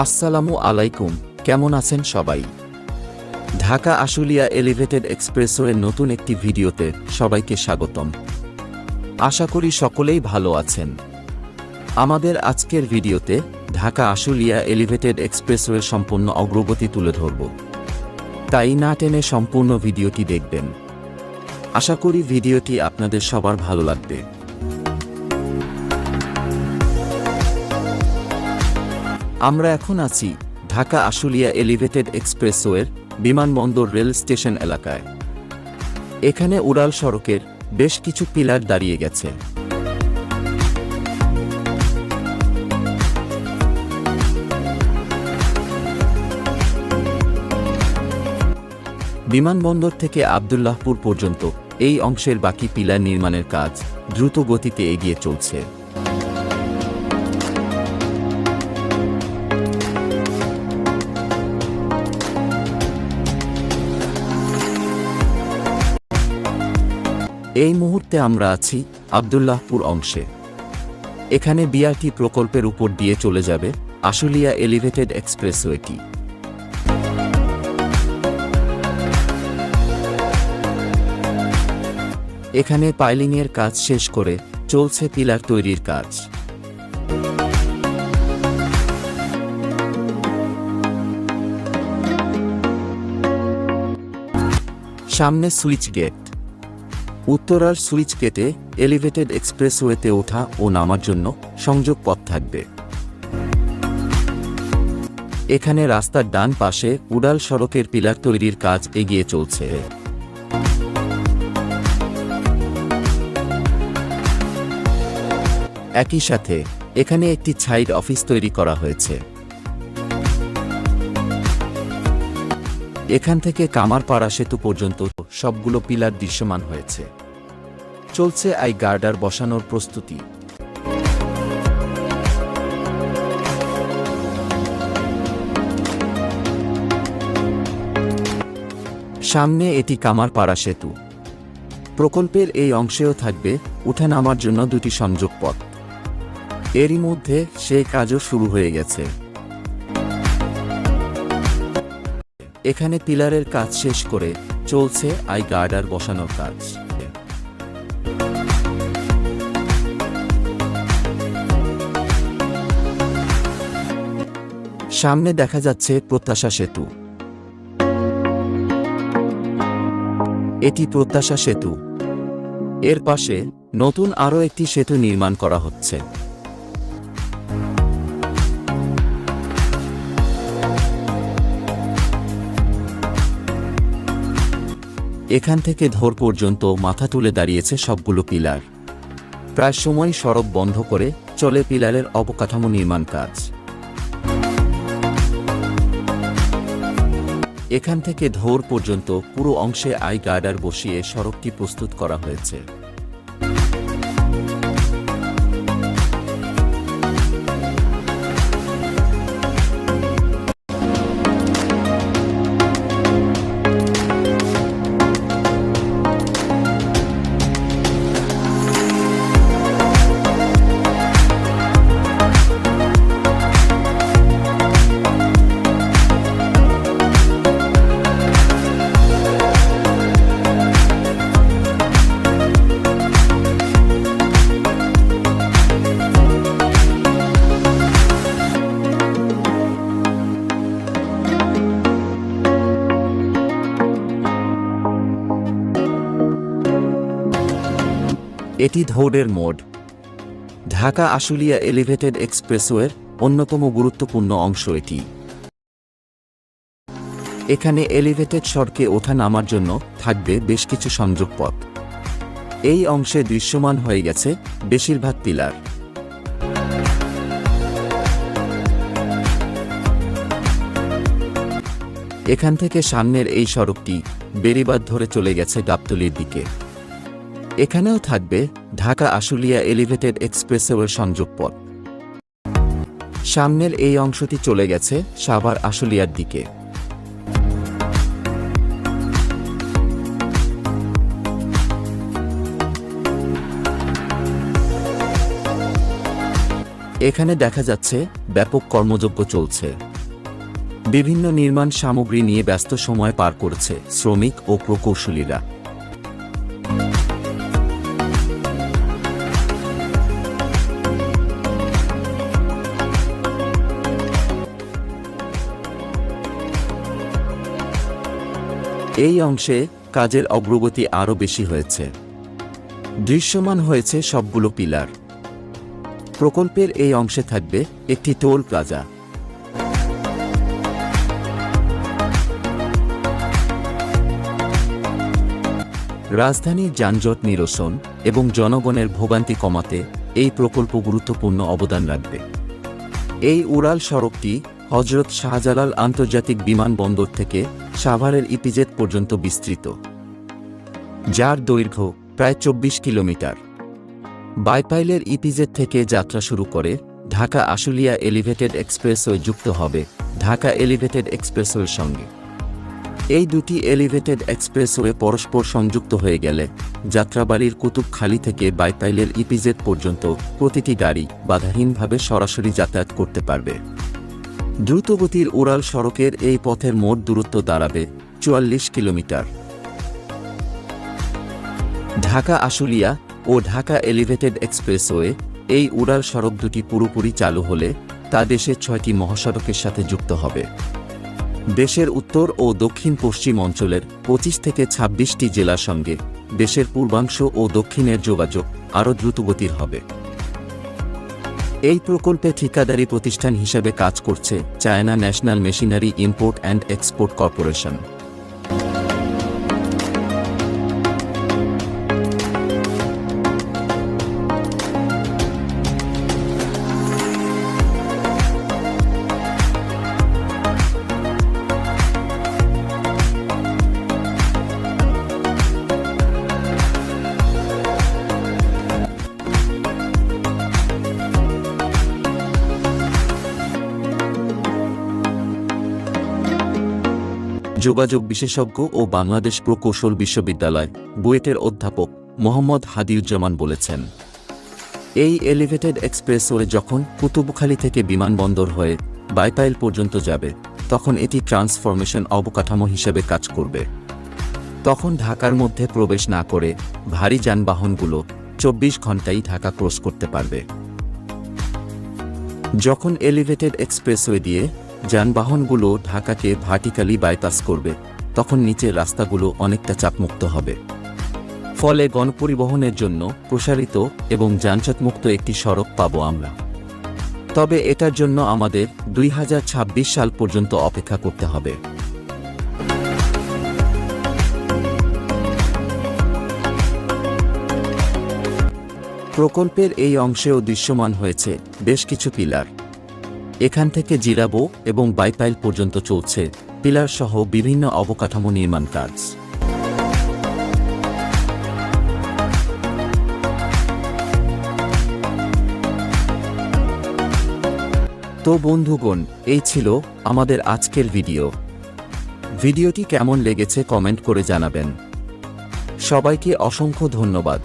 আসসালামু আলাইকুম, কেমন আছেন সবাই? ঢাকা আশুলিয়া এলিভেটেড এক্সপ্রেসওয়ের নতুন একটি ভিডিওতে সবাইকে স্বাগতম। আশা করি সকলেই ভালো আছেন। আমাদের আজকের ভিডিওতে ঢাকা আশুলিয়া এলিভেটেড এক্সপ্রেসওয়ের সম্পূর্ণ অগ্রগতি তুলে ধরব। তাই না টেনে সম্পূর্ণ ভিডিওটি দেখবেন। আশা করি ভিডিওটি আপনাদের সবার ভালো লাগবে। আমরা এখন আছি ঢাকা আশুলিয়া এলিভেটেড এক্সপ্রেসওয়ের বিমানবন্দর রেল স্টেশন এলাকায়। এখানে উড়াল সড়কের বেশ কিছু পিলার দাঁড়িয়ে গেছে। বিমানবন্দর থেকে আবদুল্লাহপুর পর্যন্ত এই অংশের বাকি পিলার নির্মাণের কাজ দ্রুত গতিতে এগিয়ে চলছে। এই মুহূর্তে আমরা আছি আবদুল্লাহপুর অংশে। এখানে বিআরটি প্রকল্পের উপর দিয়ে চলে যাবে আশুলিয়া এলিভেটেড এক্সপ্রেসওয়েটি এখানে পাইলিংয়ের কাজ শেষ করে চলছে পিলার তৈরির কাজ। সামনে সুইচ গেট। উত্তরার সুইচ কেটে এলিভেটেড এক্সপ্রেসওয়েতে ওঠা ও নামার জন্য সংযোগ পথ থাকবে। এখানে রাস্তার ডান পাশে উড়াল সড়কের পিলার তৈরির কাজ এগিয়ে চলছে। একই সাথে এখানে একটি ছাইড অফিস তৈরি করা হয়েছে। এখান থেকে কামারপাড়া সেতু পর্যন্ত সবগুলো পিলার দৃশ্যমান হয়েছে। চলছে আই গার্ডার বসানোর প্রস্তুতি। সামনে এটি কামারপাড়া সেতু। প্রকল্পের এই অংশেও থাকবে উঠে নামার জন্য দুটি সংযোগ পথ এরই মধ্যে সে কাজও শুরু হয়ে গেছে। এখানে পিলারের কাজ শেষ করে চলছে আই গার্ডার বসানোর কাজ। সামনে দেখা যাচ্ছে প্রত্যাশা সেতু। এটি প্রত্যাশা সেতু। এর পাশে নতুন আরও একটি সেতু নির্মাণ করা হচ্ছে। এখান থেকে ধর পর্যন্ত মাথা তুলে দাঁড়িয়েছে সবগুলো পিলার। প্রায় সময় সড়ক বন্ধ করে চলে পিলারের অবকাঠামো নির্মাণ কাজ। এখান থেকে ধোর পর্যন্ত পুরো অংশে আই গার্ডার বসিয়ে সড়কটি প্রস্তুত করা হয়েছে। এটি ধৌড়ের মোড়। ঢাকা আশুলিয়া এলিভেটেড এক্সপ্রেসওয়ের অন্যতম গুরুত্বপূর্ণ অংশ এটি। এখানে এলিভেটেড সড়কে ওঠা নামার জন্য থাকবে বেশ কিছু সংযোগ পথ এই অংশে দৃশ্যমান হয়ে গেছে বেশিরভাগ পিলার। এখান থেকে সামনের এই সড়কটি বেড়িবাদ ধরে চলে গেছে গাবতলির দিকে। এখানেও থাকবে ঢাকা আশুলিয়া এলিভেটেড এক্সপ্রেসওয়ের সংযোগ পথ সামনের এই অংশটি চলে গেছে সাভার আশুলিয়ার দিকে। এখানে দেখা যাচ্ছে ব্যাপক কর্মযজ্ঞ চলছে। বিভিন্ন নির্মাণ সামগ্রী নিয়ে ব্যস্ত সময় পার করছে শ্রমিক ও প্রকৌশলীরা। এই অংশে কাজের অগ্রগতি আরও বেশি হয়েছে। দৃশ্যমান হয়েছে সবগুলো পিলার। প্রকল্পের এই অংশে থাকবে একটি টোল প্লাজা। রাজধানীর যানজট নিরসন এবং জনগণের ভোগান্তি কমাতে এই প্রকল্প গুরুত্বপূর্ণ অবদান রাখবে। এই উড়াল সড়কটি হজরত শাহজালাল আন্তর্জাতিক বিমানবন্দর থেকে সাভারের ইপিজেড পর্যন্ত বিস্তৃত, যার দৈর্ঘ্য প্রায় চব্বিশ কিলোমিটার। বাইপাইলের ইপিজেড থেকে যাত্রা শুরু করে ঢাকা আশুলিয়া এলিভেটেড এক্সপ্রেসওয়ে যুক্ত হবে ঢাকা এলিভেটেড এক্সপ্রেসওয়ের সঙ্গে। এই দুটি এলিভেটেড এক্সপ্রেসওয়ে পরস্পর সংযুক্ত হয়ে গেলে যাত্রাবাড়ির কুতুবখালী থেকে বাইপাইলের ইপিজেড পর্যন্ত প্রতিটি গাড়ি বাধাহীনভাবে সরাসরি যাতায়াত করতে পারবে। দ্রুতগতির উড়াল সড়কের এই পথের মোট দূরত্ব দাঁড়াবে চুয়াল্লিশ কিলোমিটার। ঢাকা আশুলিয়া ও ঢাকা এলিভেটেড এক্সপ্রেসওয়ে এই উড়াল সড়ক দুটি পুরোপুরি চালু হলে তা দেশের ছয়টি মহাসড়কের সাথে যুক্ত হবে। দেশের উত্তর ও দক্ষিণ পশ্চিম অঞ্চলের পঁচিশ থেকে ছাব্বিশটি জেলার সঙ্গে দেশের পূর্বাংশ ও দক্ষিণের যোগাযোগ আরও দ্রুতগতির হবে। এই প্রকল্পে ঠিকাদারি প্রতিষ্ঠান হিসেবে কাজ করছে China National Machinery Import and Export Corporation. যোগাযোগ বিশেষজ্ঞ ও বাংলাদেশ প্রকৌশল বিশ্ববিদ্যালয়, বুয়েটের অধ্যাপক মোহাম্মদ হাদিউজ্জামান বলেছেন। এই এলিভেটেড এক্সপ্রেসওয়ে যখন কুতুবখালী থেকে বিমানবন্দর হয়ে বাইপাইল পর্যন্ত যাবে, তখন এটি ট্রান্সফরমেশন অবকাঠামো হিসেবে কাজ করবে। তখন ঢাকার মধ্যে প্রবেশ না করে ভারী যানবাহনগুলো চব্বিশ ঘন্টাই ঢাকা ক্রস করতে পারবে। যখন এলিভেটেড এক্সপ্রেসওয়ে দিয়ে যানবাহনগুলো ঢাকাকে ভার্টিক্যালি বাইপাস করবে, তখন নিচের রাস্তাগুলো অনেকটা চাপমুক্ত হবে। ফলে গণপরিবহনের জন্য প্রসারিত এবং যানজটমুক্ত একটি সড়ক পাবো আমরা। তবে এটার জন্য আমাদের দুই হাজার ছাব্বিশ সাল পর্যন্ত অপেক্ষা করতে হবে। প্রকল্পের এই অংশেও দৃশ্যমান হয়েছে বেশ কিছু পিলার। এখান থেকে জিরাবো এবং বাইপাইল পর্যন্ত চলছে, পিলার সহ বিভিন্ন অবকাঠামো নির্মাণ কাজ। তো বন্ধুগণ, এই ছিল আমাদের আজকের ভিডিও। ভিডিওটি কেমন লেগেছে কমেন্ট করে জানাবেন। সবাইকে অসংখ্য ধন্যবাদ।